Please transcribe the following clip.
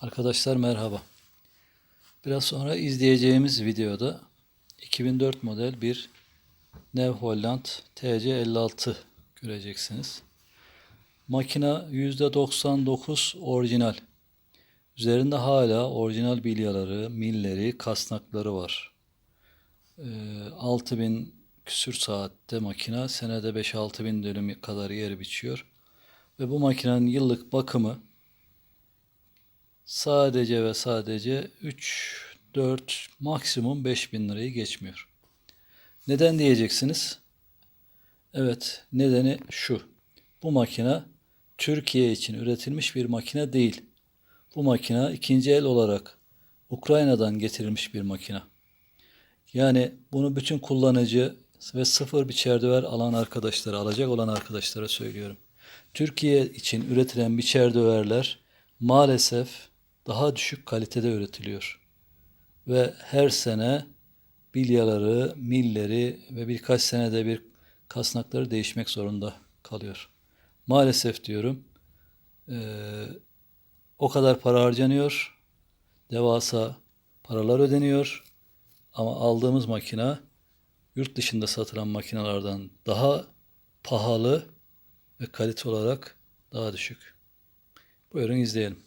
Arkadaşlar merhaba. Biraz sonra izleyeceğimiz videoda 2004 model bir Nev Holland TC56 göreceksiniz. Makina %99 orijinal. Üzerinde hala orijinal bilyaları, milleri, kasnakları var. Ee, 6000 küsür saatte makina senede 5-6 bin dönüm kadar yer biçiyor. Ve bu makinenin yıllık bakımı sadece ve sadece 3, 4, maksimum 5 bin lirayı geçmiyor. Neden diyeceksiniz? Evet, nedeni şu. Bu makine Türkiye için üretilmiş bir makine değil. Bu makine ikinci el olarak Ukrayna'dan getirilmiş bir makine. Yani bunu bütün kullanıcı ve sıfır biçer döver alan arkadaşlara, alacak olan arkadaşlara söylüyorum. Türkiye için üretilen biçer döverler maalesef daha düşük kalitede üretiliyor. Ve her sene bilyaları, milleri ve birkaç senede bir kasnakları değişmek zorunda kalıyor. Maalesef diyorum eee, o kadar para harcanıyor, devasa paralar ödeniyor ama aldığımız makina yurt dışında satılan makinelerden daha pahalı ve kalite olarak daha düşük. Buyurun izleyelim.